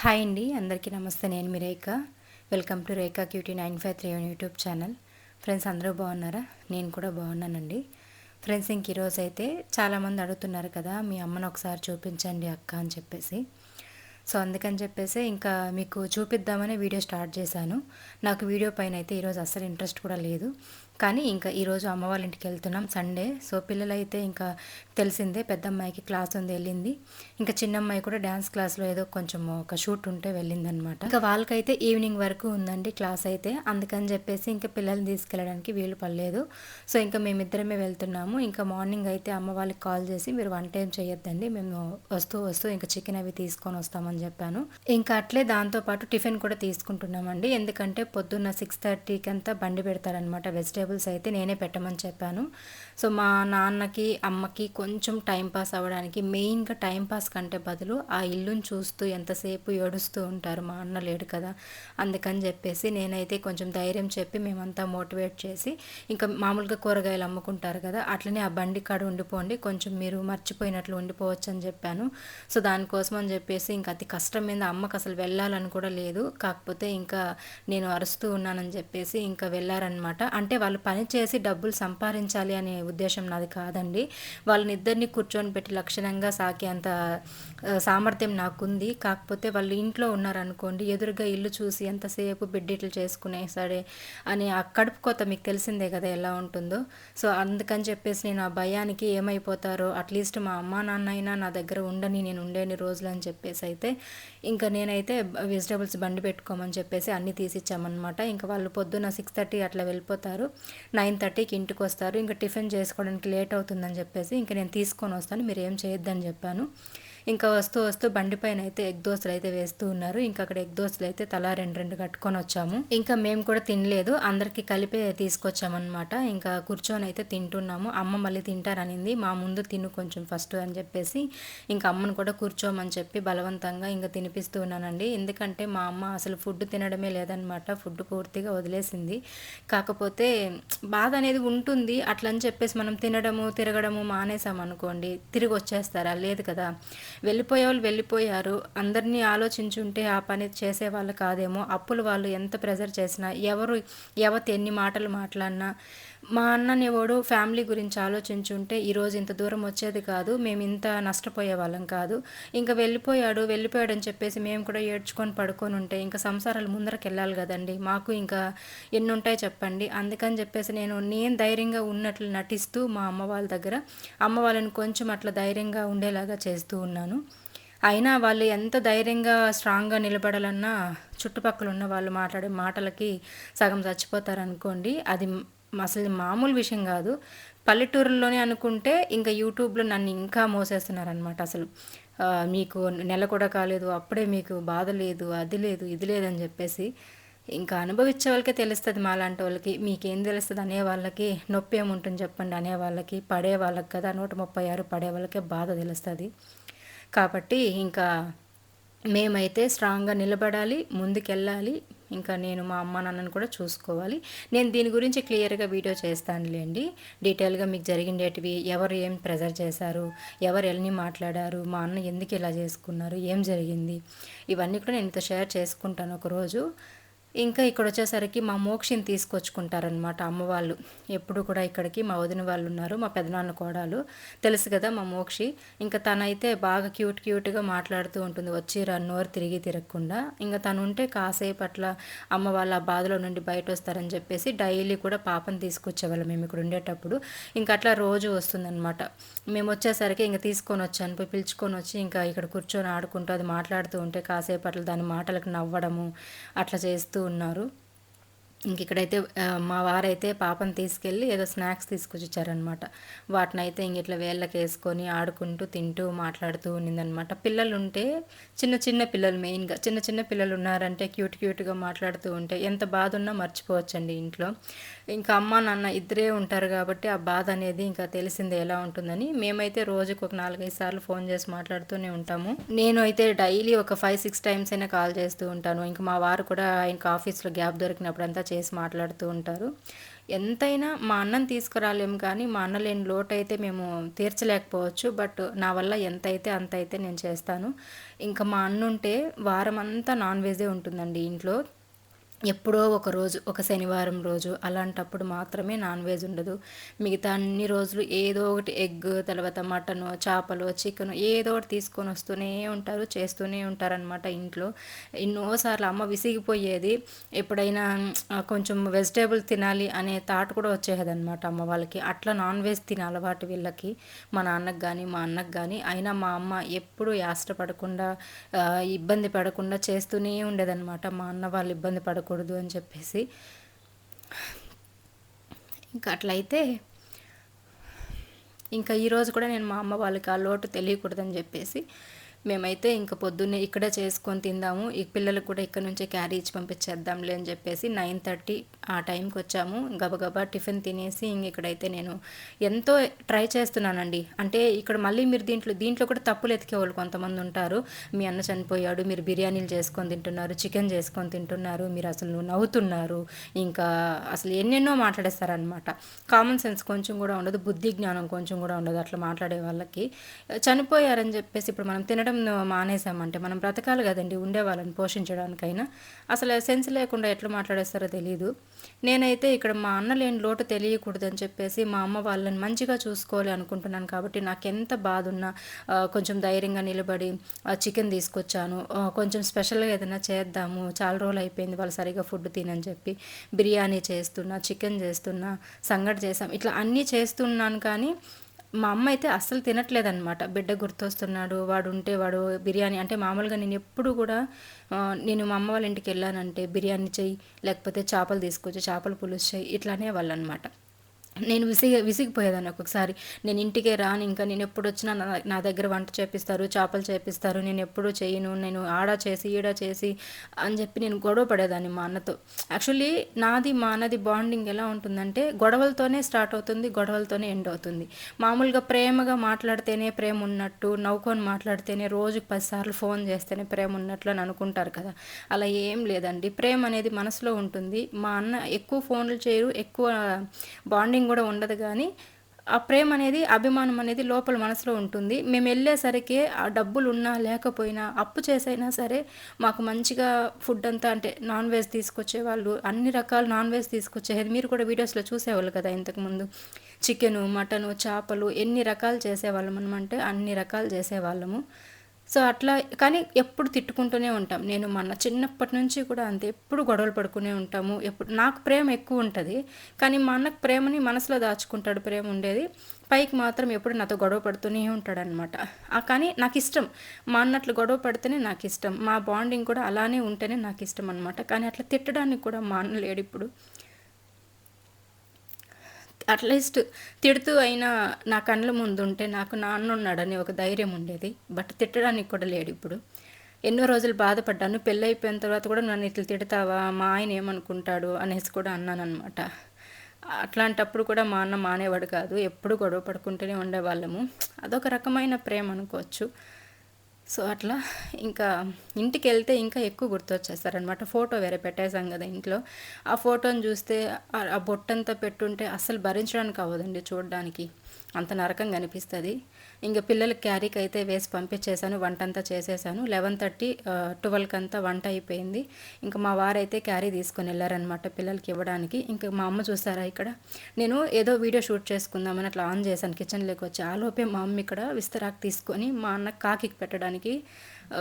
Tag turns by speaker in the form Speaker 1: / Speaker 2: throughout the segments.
Speaker 1: Hi అండి అందరికీ నమస్తే. నేను మీ Rekha. Welcome to Rekha cutie nine five three one YouTube channel. Friends అందరూ బాగున్నారా? నేను కూడా బాగున్నానండి. ఫ్రెండ్స్ ఇంక ఈరోజు అయితే చాలామంది అడుగుతున్నారు కదా మీ అమ్మను ఒకసారి చూపించండి అక్క అని చెప్పేసి. సో అందుకని చెప్పేసి ఇంకా మీకు చూపిద్దామని వీడియో స్టార్ట్ చేశాను. నాకు వీడియో పైన అయితే ఈరోజు అస్సలు ఇంట్రెస్ట్ కూడా లేదు. కానీ ఇంకా ఈరోజు అమ్మ వాళ్ళ ఇంటికి వెళ్తున్నాం సండే సో పిల్లలైతే ఇంకా తెలిసిందే పెద్ద అమ్మాయికి క్లాస్ ఉంది వెళ్ళింది. ఇంకా చిన్న అమ్మాయి కూడా డ్యాన్స్ క్లాస్లో ఏదో కొంచెం ఒక షూట్ ఉంటే వెళ్ళిందనమాట. ఇంకా వాళ్ళకైతే ఈవినింగ్ వరకు ఉందండి క్లాస్ అయితే. అందుకని చెప్పేసి ఇంకా పిల్లల్ని తీసుకెళ్ళడానికి వీలు పడలేదు. సో ఇంకా మేమిద్దరమే వెళ్తున్నాము. ఇంకా మార్నింగ్ అయితే అమ్మ వాళ్ళకి కాల్ చేసి మీరు వన్ టైం చేయొద్దండి మేము వస్తూ వస్తూ ఇంకా చికెన్ అవి తీసుకొని వస్తామని చెప్పాను. ఇంకా అట్లే దాంతోపాటు టిఫిన్ కూడా తీసుకుంటున్నామండి. ఎందుకంటే పొద్దున్న సిక్స్ థర్టీకి అంతా బండి పెడతారనమాట వెజిటేబుల్ వెజిటబుల్స్ అయితే నేనే పెట్టమని చెప్పాను. సో మా నాన్నకి అమ్మకి కొంచెం టైం పాస్ అవ్వడానికి మెయిన్గా టైం పాస్ కంటే బదులు ఆ ఇల్లుని చూస్తూ ఎంతసేపు ఏడుస్తూ ఉంటారు. మా అన్న లేడు కదా అందుకని చెప్పేసి నేనైతే కొంచెం ధైర్యం చెప్పి మేమంతా మోటివేట్ చేసి ఇంకా మామూలుగా కూరగాయలు అమ్ముకుంటారు కదా అట్లనే ఆ బండి కాడ ఉండిపోండి కొంచెం మీరు మర్చిపోయినట్లు ఉండిపోవచ్చు అని చెప్పాను. సో దానికోసం అని చెప్పేసి ఇంకా అతి కష్టం మీద అమ్మకు అసలు వెళ్ళాలని కూడా లేదు. కాకపోతే ఇంకా నేను అరుస్తూ ఉన్నానని చెప్పేసి ఇంకా వెళ్ళారనమాట అంటే వాళ్ళు వాళ్ళు పని చేసి డబ్బులు సంపాదించాలి అనే ఉద్దేశం నాది కాదండి. వాళ్ళని ఇద్దరిని కూర్చొని పెట్టి లక్షణంగా సాకే అంత సామర్థ్యం నాకుంది. కాకపోతే వాళ్ళు ఇంట్లో ఉన్నారనుకోండి ఎదురుగా ఇల్లు చూసి ఎంతసేపు బిడ్డిట్లు చేసుకునే సరే అని ఆ కడుపు కొత్త మీకు తెలిసిందే కదా ఎలా ఉంటుందో. సో అందుకని చెప్పేసి నేను ఆ భయానికి ఏమైపోతారో అట్లీస్ట్ మా అమ్మా నాన్న అయినా నా దగ్గర ఉండని నేను ఉండేని రోజులు అని చెప్పేసి అయితే ఇంకా నేనైతే వెజిటేబుల్స్ బండి పెట్టుకోమని చెప్పేసి అన్నీ తీసిచ్చామన్నమాట. ఇంకా వాళ్ళు పొద్దున్న సిక్స్ థర్టీ అట్లా వెళ్ళిపోతారు. నైన్ థర్టీకి ఇంటికి వస్తారు ఇంకా టిఫిన్ చేసుకోవడానికి లేట్ అవుతుందని చెప్పేసి ఇంకా నేను తీసుకొని వస్తాను. మీరు ఏం చేయొద్దని చెప్పాను. ఇంకా వస్తూ వస్తూ బండిపైన అయితే ఎగ్ దోశలు అయితే వేస్తూ ఉన్నారు. ఇంకా అక్కడ ఎగ్ దోశలు అయితే తలా రెండు రెండు కట్టుకొని వచ్చాము. ఇంకా మేము కూడా తినలేదు. అందరికీ కలిపే తీసుకొచ్చామన్నమాట. ఇంకా కూర్చొని అయితే తింటున్నాము. అమ్మ మళ్ళీ తింటారనింది. మా ముందు తిను కొంచెం ఫస్ట్ అని చెప్పేసి ఇంకా అమ్మను కూడా కూర్చోమని చెప్పి బలవంతంగా ఇంకా తినిపిస్తూ ఉన్నానండి. ఎందుకంటే మా అమ్మ అసలు ఫుడ్ తినడమే లేదనమాట ఫుడ్ పూర్తిగా వదిలేసింది. కాకపోతే బాధ అనేది ఉంటుంది. అట్లని చెప్పేసి మనం తినడము తిరగడము మానేసాం అనుకోండి తిరిగి వచ్చేస్తారా? లేదు కదా. వెళ్ళిపోయే వాళ్ళు వెళ్ళిపోయారు. అందరినీ ఆలోచించుంటే ఆ పని చేసే వాళ్ళు కాదేమో. అప్పులు వాళ్ళు ఎంత ప్రెజర్ చేసినా ఎవరు ఎవతి ఎన్ని మాటలు మాట్లాడినా మా అన్ననేవాడు ఫ్యామిలీ గురించి ఆలోచించుంటే ఈరోజు ఇంత దూరం వచ్చేది కాదు మేము ఇంత నష్టపోయే వాళ్ళం కాదు. ఇంకా వెళ్ళిపోయాడు వెళ్ళిపోయాడు అని చెప్పేసి మేము కూడా ఏడ్చుకొని పడుకొని ఉంటే ఇంకా సంసారాలు ముందరకు వెళ్ళాలి కదండి. మాకు ఇంకా ఎన్ని ఉంటాయి చెప్పండి. అందుకని చెప్పేసి నేను నేను ధైర్యంగా ఉన్నట్లు నటిస్తూ మా అమ్మ వాళ్ళ దగ్గర అమ్మ వాళ్ళని కొంచెం అట్లా ధైర్యంగా ఉండేలాగా చేస్తూ ఉన్నాను. అయినా వాళ్ళు ఎంత ధైర్యంగా స్ట్రాంగ్గా నిలబడాలన్నా చుట్టుపక్కల ఉన్న వాళ్ళు మాట్లాడే మాటలకి సగం చచ్చిపోతారనుకోండి అది అసలు మామూలు విషయం కాదు. పల్లెటూరులోనే అనుకుంటే ఇంకా యూట్యూబ్లో నన్ను ఇంకా మోసేస్తున్నారనమాట అసలు. మీకు నెల కూడా కాలేదు అప్పుడే మీకు బాధ లేదు అది లేదు ఇది లేదని చెప్పేసి ఇంకా అనుభవించే వాళ్ళకే తెలుస్తుంది మా లాంటి వాళ్ళకి. మీకేం తెలుస్తుంది అనే వాళ్ళకి నొప్పి ఏముంటుంది చెప్పండి అనే వాళ్ళకి పడే వాళ్ళకి కదా. నూట ముప్పై ఆరు పడే వాళ్ళకే బాధ తెలుస్తుంది. కాబట్టి ఇంకా మేమైతే స్ట్రాంగ్గా నిలబడాలి ముందుకెళ్ళాలి. ఇంకా నేను మా అమ్మ నాన్నను కూడా చూసుకోవాలి. నేను దీని గురించి క్లియర్గా వీడియో చేస్తానులేండి డీటెయిల్గా మీకు జరిగిండేటివి ఎవరు ఏం ప్రెజర్ చేశారు ఎవరు ఎన్ని మాట్లాడారు మా అన్న ఎందుకు ఇలా చేసుకున్నారు ఏం జరిగింది ఇవన్నీ కూడా నేను ఇంత షేర్ చేసుకుంటాను ఒకరోజు. ఇంకా ఇక్కడ వచ్చేసరికి మా మోక్షిని తీసుకొచ్చుకుంటారనమాట అమ్మవాళ్ళు. ఎప్పుడు కూడా ఇక్కడికి మా వదిన వాళ్ళు ఉన్నారు మా పెదనాన్న కోడాలు. తెలుసు కదా మా మోక్షి. ఇంకా తనైతే బాగా క్యూట్ క్యూట్గా మాట్లాడుతూ ఉంటుంది వచ్చి రన్నోరు తిరిగి తిరగకుండా. ఇంకా తను ఉంటే కాసేపు అట్లా అమ్మ వాళ్ళ బాధలో నుండి బయట వస్తారని చెప్పేసి డైలీ కూడా పాపను తీసుకొచ్చేవాళ్ళం మేము ఇక్కడ ఉండేటప్పుడు. ఇంకా అట్లా రోజు వస్తుందన్నమాట. మేము వచ్చేసరికి ఇంకా తీసుకొని వచ్చాను పోయి పిలుచుకొని వచ్చి ఇంకా ఇక్కడ కూర్చొని ఆడుకుంటూ అది మాట్లాడుతూ ఉంటే కాసేపు అట్లా దాని మాటలకు నవ్వడము అట్లా చేస్తూ ఉన్నారు. ఇంక ఇక్కడైతే మా వారైతే పాపను తీసుకెళ్ళి ఏదో స్నాక్స్ తీసుకొచ్చి ఇచ్చారనమాట వాటిని అయితే ఇంక ఇట్లా వేళ్ళకి వేసుకొని ఆడుకుంటూ తింటూ మాట్లాడుతూ ఉన్నిందనమాట పిల్లలు ఉంటే చిన్న చిన్న పిల్లలు మెయిన్గా చిన్న చిన్న పిల్లలు ఉన్నారంటే క్యూట్ క్యూట్గా మాట్లాడుతూ ఉంటే ఎంత బాధ ఉన్నా మర్చిపోవచ్చండి ఇంట్లో. ఇంకా అమ్మ నాన్న ఇద్దరే ఉంటారు కాబట్టి ఆ బాధ అనేది ఇంకా తెలిసింది ఎలా ఉంటుందని మేమైతే రోజుకు ఒక నాలుగైదు సార్లు ఫోన్ చేసి మాట్లాడుతూనే ఉంటాము. నేను అయితే డైలీ ఒక ఫైవ్ సిక్స్ టైమ్స్ అయినా కాల్ చేస్తూ ఉంటాను. ఇంకా మా వారు కూడా ఇంకా ఆఫీస్లో గ్యాప్ దొరికినప్పుడు అంతా చేసి మాట్లాడుతూ ఉంటారు. ఎంతైనా మా అన్నం తీసుకురాలేము కానీ మా అన్న లేని లోటు అయితే మేము తీర్చలేకపోవచ్చు. బట్ నా వల్ల ఎంత అయితే అంత అయితే నేను చేస్తాను. ఇంకా మా అన్న ఉంటే వారం అంతా నాన్ వెజే ఉంటుందండి ఇంట్లో. ఎప్పుడో ఒక రోజు ఒక శనివారం రోజు అలాంటప్పుడు మాత్రమే నాన్ వెజ్ ఉండదు. మిగతా అన్ని రోజులు ఏదో ఒకటి ఎగ్ తర్వాత మటను చేపలు చికెన్ ఏదో ఒకటి తీసుకొని వస్తూనే ఉంటారు చేస్తూనే ఉంటారనమాట ఇంట్లో. ఎన్నోసార్లు అమ్మ విసిగిపోయేది. ఎప్పుడైనా కొంచెం వెజిటేబుల్ తినాలి అనే థాట్ కూడా వచ్చేదనమాట అమ్మ వాళ్ళకి. అట్లా నాన్ వెజ్ తినే అలవాటు వీళ్ళకి మా నాన్నకు కానీ మా అన్నకు కానీ అయినా మా అమ్మ ఎప్పుడు యాష్టపడకుండా ఇబ్బంది పడకుండా చేస్తూనే ఉండేదన్నమాట. మా అన్న వాళ్ళు ఇబ్బంది పడకుండా ఉండకూడదు అని చెప్పేసి. ఇంకా అట్లయితే ఇంకా ఈరోజు కూడా నేను మా అమ్మ వాళ్ళకి ఆ లోటు తెలియకూడదని చెప్పేసి మేమైతే ఇంక పొద్దున్నే ఇక్కడే చేసుకొని తిందాము. ఈ పిల్లలకు కూడా ఇక్కడ నుంచి క్యారీ ఇచ్చి పంపించేద్దాంలే అని చెప్పేసి నైన్ థర్టీ ఆ టైంకి వచ్చాము. గబగబా టిఫిన్ తినేసి ఇంక ఇక్కడైతే నేను ఎంతో ట్రై చేస్తున్నానండి. అంటే ఇక్కడ మళ్ళీ మీరు దీంట్లో దీంట్లో కూడా తప్పులు ఎతికేవాళ్ళు కొంతమంది ఉంటారు. మీ అన్న చనిపోయాడు మీరు బిర్యానీలు చేసుకొని తింటున్నారు చికెన్ చేసుకొని తింటున్నారు మీరు అసలు నవ్వుతున్నారు. ఇంకా అసలు ఎన్నెన్నో మాట్లాడేస్తారనమాట కామన్ సెన్స్ కొంచెం కూడా ఉండదు బుద్ధి జ్ఞానం కొంచెం కూడా ఉండదు అట్లా మాట్లాడే వాళ్ళకి. చనిపోయారని చెప్పేసి ఇప్పుడు మనం తినడం మానేసామంటే మనం బ్రతకాలి కదండి ఉండే వాళ్ళని పోషించడానికైనా. అసలు సెన్స్ లేకుండా ఎట్లా మాట్లాడేస్తారో తెలియదు నేనైతే ఇక్కడ మా అన్న లేని లోటు తెలియకూడదని చెప్పేసి మా అమ్మ వాళ్ళని మంచిగా చూసుకోవాలి అనుకుంటున్నాను కాబట్టి నాకు ఎంత బాధ ఉన్నా కొంచెం ధైర్యంగా నిలబడి చికెన్ తీసుకొచ్చాను. కొంచెం స్పెషల్గా ఏదైనా చేద్దాము చాలా రోజులు అయిపోయింది వాళ్ళు సరిగా ఫుడ్ తినని చెప్పి బిర్యానీ చేస్తున్నా చికెన్ చేస్తున్నా సంగటి చేసాం ఇట్లా అన్నీ చేస్తున్నాను కానీ మా అమ్మ అయితే అస్సలు తినట్లేదనమాట బిడ్డ గుర్తొస్తున్నాడు వాడు ఉంటే వాడు బిర్యానీ అంటే మామూలుగా నేను ఎప్పుడు కూడా నేను మా అమ్మ వాళ్ళ ఇంటికి వెళ్ళానంటే బిర్యానీ చెయ్యి లేకపోతే చేపలు తీసుకొచ్చి చేపలు పులుసు చెయ్యి ఇట్లానే వాళ్ళు అనమాట నేను విసిగ విసిగిపోయేదాన్ని ఒక్కొక్కసారి. నేను ఇంటికే రాను ఇంకా నేను ఎప్పుడు వచ్చినా నా దగ్గర వంట చేపిస్తారు చేపలు చేపిస్తారు నేను ఎప్పుడు చేయను నేను ఆడ చేసి ఈడ చేసి అని చెప్పి నేను గొడవ పడేదాన్ని మా అన్నతో. యాక్చువల్లీ నాది మా అన్నది బాండింగ్ ఎలా ఉంటుందంటే గొడవలతోనే స్టార్ట్ అవుతుంది గొడవలతోనే ఎండ్ అవుతుంది. మామూలుగా ప్రేమగా మాట్లాడితేనే ప్రేమ ఉన్నట్టు నవ్వుకొని మాట్లాడితేనే రోజుకి పదిసార్లు ఫోన్ చేస్తేనే ప్రేమ ఉన్నట్లు అని అనుకుంటారు కదా. అలా ఏం లేదండి. ప్రేమ అనేది మనసులో ఉంటుంది. మా అన్న ఎక్కువ ఫోన్లు చేయరు ఎక్కువ బాండింగ్ కూడా ఉండదు కానీ ఆ ప్రేమ అనేది అభిమానం అనేది లోపల మనసులో ఉంటుంది. మేము వెళ్ళేసరికి ఆ డబ్బులు ఉన్నా లేకపోయినా అప్పు చేసైనా సరే మాకు మంచిగా ఫుడ్ అంతా అంటే నాన్ వెజ్ తీసుకొచ్చే వాళ్ళు అన్ని రకాల నాన్ వెజ్ తీసుకొచ్చేది. మీరు కూడా వీడియోస్లో చూసేవాళ్ళు కదా ఇంతకుముందు చికెను మటను చేపలు ఎన్ని రకాలు చేసేవాళ్ళం అనమంటే అన్ని రకాలు చేసేవాళ్ళము. సో అట్లా కానీ ఎప్పుడు తిట్టుకుంటూనే ఉంటాం. నేను మన చిన్నప్పటి నుంచి కూడా అంతే ఎప్పుడు గొడవలు పడుకునే ఉంటాము. ఎప్పుడు నాకు ప్రేమ ఎక్కువ ఉంటుంది కానీ మా అన్నకు ప్రేమని మనసులో దాచుకుంటాడు ప్రేమ ఉండేది. పైకి మాత్రం ఎప్పుడు నాతో గొడవ పడుతూనే ఉంటాడనమాట కానీ నాకు ఇష్టం మా అన్నట్లు గొడవ పడితేనే నాకు ఇష్టం మా బాండింగ్ కూడా అలానే ఉంటేనే నాకు ఇష్టం అనమాట కానీ అట్లా తిట్టడానికి కూడా మా అన్న లేడు ఇప్పుడు. అట్లీస్ట్ తిడుతూ అయినా నా కళ్ళ ముందు ఉంటే నాకు నాన్న ఉన్నాడని ఒక ధైర్యం ఉండేది. బట్ తిట్టడానికి కూడా లేడు ఇప్పుడు. ఎన్నో రోజులు బాధపడ్డాను. పెళ్ళి అయిపోయిన తర్వాత కూడా నన్ను ఇట్లా తిడతావా? మా ఆయన ఏమనుకుంటాడు? అనేసి కూడా అన్నాను అనమాట అట్లాంటప్పుడు కూడా మా అన్న మానేవాడు కాదు. ఎప్పుడు గొడవ పడుకుంటూనే ఉండేవాళ్ళము. అదొక రకమైన ప్రేమ అనుకోవచ్చు. సో అట్లా ఇంకా ఇంటికి వెళ్తే ఇంకా ఎక్కువ గుర్తొచ్చేస్తారనమాట ఫోటో వేరే పెట్టేశాం కదా ఇంట్లో. ఆ ఫోటోని చూస్తే ఆ బొట్టంతా పెట్టుంటే అస్సలు భరించడానికి అవ్వదండి చూడడానికి. అంత నరకంగా అనిపిస్తుంది. ఇంకా పిల్లలకి క్యారీకి అయితే వేసి పంపించేశాను వంట అంతా చేసేసాను లెవెన్ థర్టీ ట్వెల్వ్కి అంతా వంట అయిపోయింది. ఇంకా మా వారైతే క్యారీ తీసుకొని వెళ్ళారనమాట పిల్లలకి ఇవ్వడానికి. ఇంకా మా అమ్మ చూసారా ఇక్కడ? నేను ఏదో వీడియో షూట్ చేసుకుందామని అట్లా ఆన్ చేశాను కిచెన్లోకి వచ్చి. ఆలోపే మా అమ్మ ఇక్కడ విస్తరాకు తీసుకొని మా అన్న కాకి పెట్టడానికి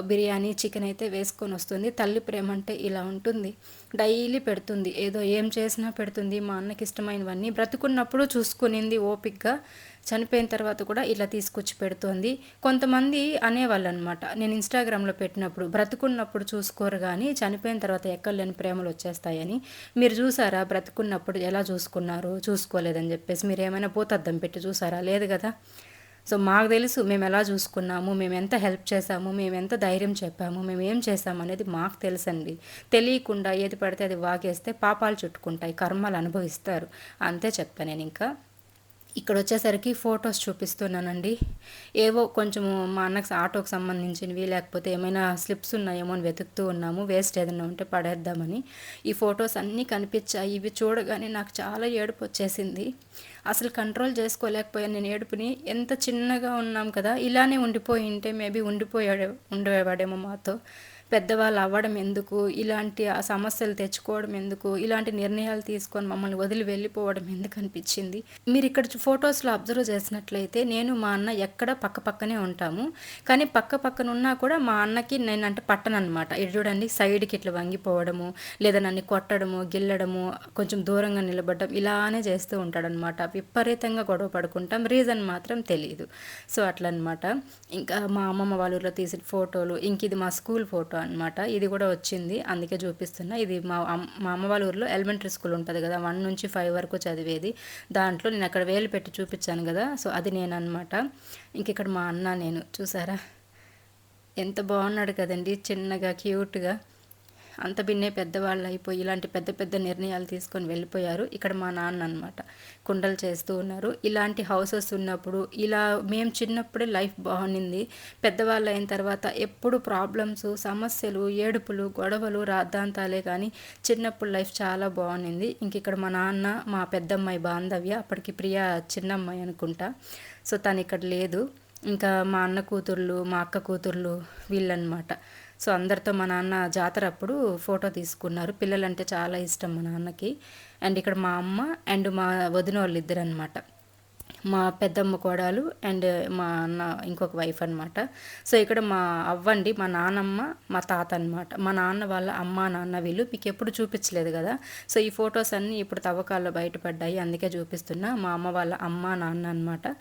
Speaker 1: బిర్యానీ చికెన్ అయితే వేసుకొని వస్తుంది. తల్లి ప్రేమ అంటే ఇలా ఉంటుంది. డైలీ పెడుతుంది. ఏదో ఏం చేసినా పెడుతుంది. మా అన్నకి ఇష్టమైనవన్నీ బ్రతుకున్నప్పుడు చూసుకునింది ఓపిక్గా చనిపోయిన తర్వాత కూడా ఇలా తీసుకొచ్చి పెడుతోంది. కొంతమంది అనేవాళ్ళు అనమాట నేను ఇన్స్టాగ్రామ్లో పెట్టినప్పుడు బ్రతుకున్నప్పుడు చూసుకోరు కానీ చనిపోయిన తర్వాత ఎక్కలేని ప్రేమలు వచ్చేస్తాయని. మీరు చూసారా? బ్రతుకున్నప్పుడు ఎలా చూసుకున్నారు? చూసుకోలేదని చెప్పేసి మీరు ఏమైనా పోతద్దం పెట్టి చూసారా? లేదు కదా? సో మాకు తెలుసు మేము ఎలా చూసుకున్నాము మేము ఎంత హెల్ప్ చేసాము మేము ఎంత ధైర్యం చెప్పాము మేము ఏం చేసాము అనేది మాకు తెలుసండి. తెలియకుండా ఏది పడితే అది వాగేస్తే పాపాలు చుట్టుకుంటాయి కర్మలు అనుభవిస్తారు. అంతే చెప్పాను నేను ఇంకా. ఇక్కడ వచ్చేసరికి ఫొటోస్ చూపిస్తున్నానండి. ఏవో కొంచెము మా అన్నకు ఆటోకి సంబంధించినవి లేకపోతే ఏమైనా స్లిప్స్ ఉన్నాయేమో అని వెతుకుతూ ఉన్నాము. వేస్ట్ ఏదైనా ఉంటే పడేద్దామని. ఈ ఫొటోస్ అన్నీ కనిపించాయి. ఇవి చూడగానే నాకు చాలా ఏడుపు వచ్చేసింది అసలు కంట్రోల్ చేసుకోలేకపోయాను నేను ఏడుపుని. ఎంత చిన్నగా ఉన్నాం కదా ఇలానే ఉండిపోయి ఉంటే మేబీ ఉండిపోయాడే ఉండేవాడేమో మాతో. పెద్దవాళ్ళు అవ్వడం ఎందుకు? ఇలాంటి ఆ సమస్యలు తెచ్చుకోవడం ఎందుకు? ఇలాంటి నిర్ణయాలు తీసుకొని మమ్మల్ని వదిలి వెళ్ళిపోవడం ఎందుకు అనిపించింది? మీరు ఇక్కడ ఫొటోస్లో అబ్జర్వ్ చేసినట్లయితే నేను మా అన్న ఎక్కడ పక్క పక్కనే ఉంటాము. కానీ పక్క పక్కన ఉన్నా కూడా మా అన్నకి నేను అంటే పట్టనమాట ఇది చూడండి సైడ్కి ఇట్లా వంగిపోవడము లేదా నన్ను కొట్టడము గిల్లడము కొంచెం దూరంగా నిలబడడం ఇలానే చేస్తూ ఉంటాడనమాట విపరీతంగా గొడవ పడుకుంటాం. రీజన్ మాత్రం తెలియదు సో అట్లనమాట ఇంకా మా అమ్మమ్మ వాళ్ళ ఊళ్ళో తీసిన ఫోటోలు ఇంక ఇది మా స్కూల్ ఫోటో అనమాట ఇది కూడా వచ్చింది. అందుకే చూపిస్తున్నా. ఇది మా మా అమ్మ వాళ్ళ ఊర్లో ఎలిమెంటరీ స్కూల్ ఉంటుంది కదా. వన్ నుంచి ఫైవ్ వరకు చదివేది. దాంట్లో నేను అక్కడ వేలు పెట్టి చూపించాను కదా. సో అది నేను అనమాట ఇంక ఇక్కడ మా అన్న నేను. చూసారా? ఎంత బాగున్నాడు కదండి. చిన్నగా క్యూట్గా అంత బిన్నే పెద్దవాళ్ళు అయిపోయి ఇలాంటి పెద్ద పెద్ద నిర్ణయాలు తీసుకొని వెళ్ళిపోయారు. ఇక్కడ మా నాన్న అనమాట కుండలు చేస్తూ ఉన్నారు. ఇలాంటి హౌసెస్ ఉన్నప్పుడు ఇలా మేము చిన్నప్పుడే లైఫ్ బాగుండింది. పెద్దవాళ్ళు అయిన తర్వాత ఎప్పుడు ప్రాబ్లమ్స్ సమస్యలు ఏడుపులు గొడవలు రాద్ధాంతాలే కానీ చిన్నప్పుడు లైఫ్ చాలా బాగుండింది. ఇంక ఇక్కడ మా నాన్న మా పెద్దమ్మాయి బాంధవ్య అప్పటికి ప్రియ చిన్నమ్మాయి అనుకుంటా. సో తను ఇక్కడ లేదు. ఇంకా మా అన్న కూతుర్లు మా అక్క కూతుర్లు వీళ్ళనమాట సో అందరితో మా నాన్న జాతర అప్పుడు ఫోటో తీసుకున్నారు. పిల్లలంటే చాలా ఇష్టం మా నాన్నకి. అండ్ ఇక్కడ మా అమ్మ అండ్ మా వదిన వాళ్ళు ఇద్దరు అనమాట మా పెద్దమ్మ కోడలు అండ్ మా అన్న ఇంకొక వైఫ్ అనమాట సో ఇక్కడ మా అవ్వండి మా నానమ్మ మా తాత అనమాట మా నాన్న వాళ్ళ అమ్మ నాన్న వీళ్ళు మీకు ఎప్పుడు చూపించలేదు కదా. సో ఈ ఫొటోస్ అన్నీ ఇప్పుడు తవ్వకాల్లో బయటపడ్డాయి. అందుకే చూపిస్తున్నా. మా అమ్మ వాళ్ళ అమ్మ నాన్న అనమాట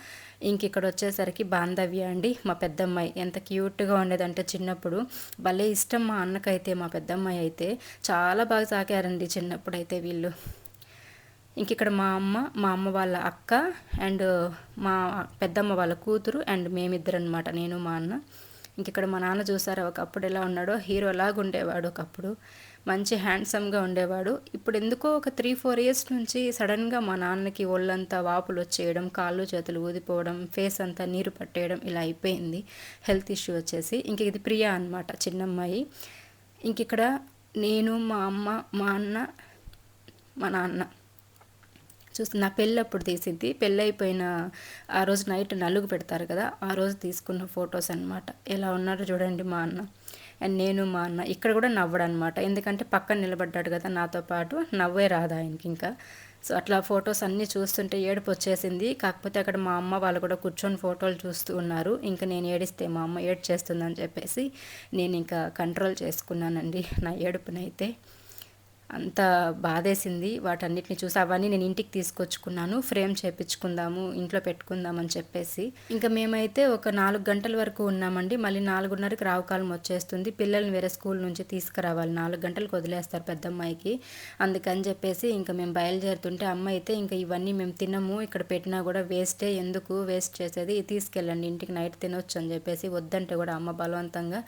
Speaker 1: ఇంక ఇక్కడ వచ్చేసరికి బాంధవ్య అండి మా పెద్దమ్మాయి. ఎంత క్యూట్గా ఉండేదంటే చిన్నప్పుడు భలే ఇష్టం మా అన్నకైతే మా పెద్దమ్మాయి అయితే. చాలా బాగా సాకారండి చిన్నప్పుడు అయితే వీళ్ళు. ఇంక ఇక్కడ మా అమ్మ మా అమ్మ వాళ్ళ అక్క అండ్ మా పెద్దమ్మ వాళ్ళ కూతురు అండ్ మేమిద్దరు అనమాట నేను మా అన్న. ఇంక ఇక్కడ మా నాన్న చూసారా ఒకప్పుడు ఎలా ఉన్నాడో హీరోలాగా ఉండేవాడు ఒకప్పుడు. మంచి హ్యాండ్సమ్గా ఉండేవాడు. ఇప్పుడు ఎందుకో ఒక త్రీ ఫోర్ ఇయర్స్ నుంచి సడన్గా మా నాన్నకి ఒళ్ళంతా వాపులు వచ్చేయడం కాళ్ళు చేతులు ఊదిపోవడం ఫేస్ అంతా నీరు పట్టేయడం ఇలా అయిపోయింది. హెల్త్ ఇష్యూ వచ్చేసి. ఇంక ఇది ప్రియా అనమాట చిన్నమ్మాయి. ఇంక ఇక్కడ నేను మా అమ్మ మా అన్న మా నాన్న. చూస్తే నా పెళ్ళి అప్పుడు తీసింది పెళ్ళి అయిపోయిన ఆ రోజు నైట్ నలుగు పెడతారు కదా ఆ రోజు తీసుకున్న ఫొటోస్ అనమాట ఎలా ఉన్నారో చూడండి మా అన్న. అండ్ నేను మా అన్న ఇక్కడ కూడా నవ్వడు అనమాట ఎందుకంటే పక్కన నిలబడ్డాడు కదా నాతో పాటు నవ్వే రాదు ఆయనకి ఇంకా. సో అట్లా ఫొటోస్ అన్నీ చూస్తుంటే ఏడుపు వచ్చేసింది. కాకపోతే అక్కడ మా అమ్మ వాళ్ళు కూడా కూర్చొని ఫోటోలు చూస్తూ ఉన్నారు. ఇంకా నేను ఏడిస్తే మా అమ్మ ఏడ్చేస్తుందని చెప్పేసి నేను ఇంకా కంట్రోల్ చేసుకున్నానండి నా ఏడుపునైతే. అంత బాధేసింది. వాటన్నిటిని చూసి అవన్నీ నేను ఇంటికి తీసుకొచ్చుకున్నాను. ఫ్రేమ్ చేపించుకుందాము ఇంట్లో పెట్టుకుందాం అని చెప్పేసి. ఇంకా మేమైతే ఒక నాలుగు గంటల వరకు ఉన్నామండి. మళ్ళీ నాలుగున్నరకి రావుకాలం వచ్చేస్తుంది. పిల్లల్ని వేరే స్కూల్ నుంచి తీసుకురావాలి. నాలుగు గంటలకు వదిలేస్తారు పెద్దమ్మాయికి. అందుకని చెప్పేసి ఇంకా మేము బయలుదేరుతుంటే అమ్మ అయితే ఇంకా ఇవన్నీ మేము తినము ఇక్కడ పెట్టినా కూడా వేస్టే ఎందుకు వేస్ట్ చేసేది? తీసుకెళ్ళండి ఇంటికి నైట్ తినొచ్చు అని చెప్పేసి వద్దంటే కూడా అమ్మ బలవంతంగా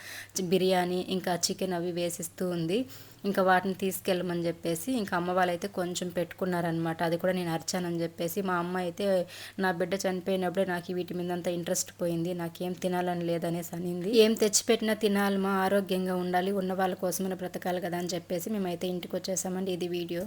Speaker 1: బిర్యానీ ఇంకా చికెన్ అవి వేసిస్తూ ఉంది. ఇంకా వాటిని తీసుకెళ్ళమని చెప్పేసి ఇంకా అమ్మ వాళ్ళైతే కొంచెం పెట్టుకున్నారనమాట అది కూడా నేను అరిచానని చెప్పేసి మా అమ్మ అయితే నా బిడ్డ చనిపోయినప్పుడే నాకు వీటి మీద అంత ఇంట్రెస్ట్ పోయింది. నాకేం తినాలని లేదనేసి అనింది. ఏం తెచ్చిపెట్టినా తినాలి మా ఆరోగ్యంగా ఉండాలి ఉన్న వాళ్ళ కోసమైనా బ్రతకాలి కదా అని చెప్పేసి మేమైతే ఇంటికి వచ్చేసామండి ఇది వీడియో.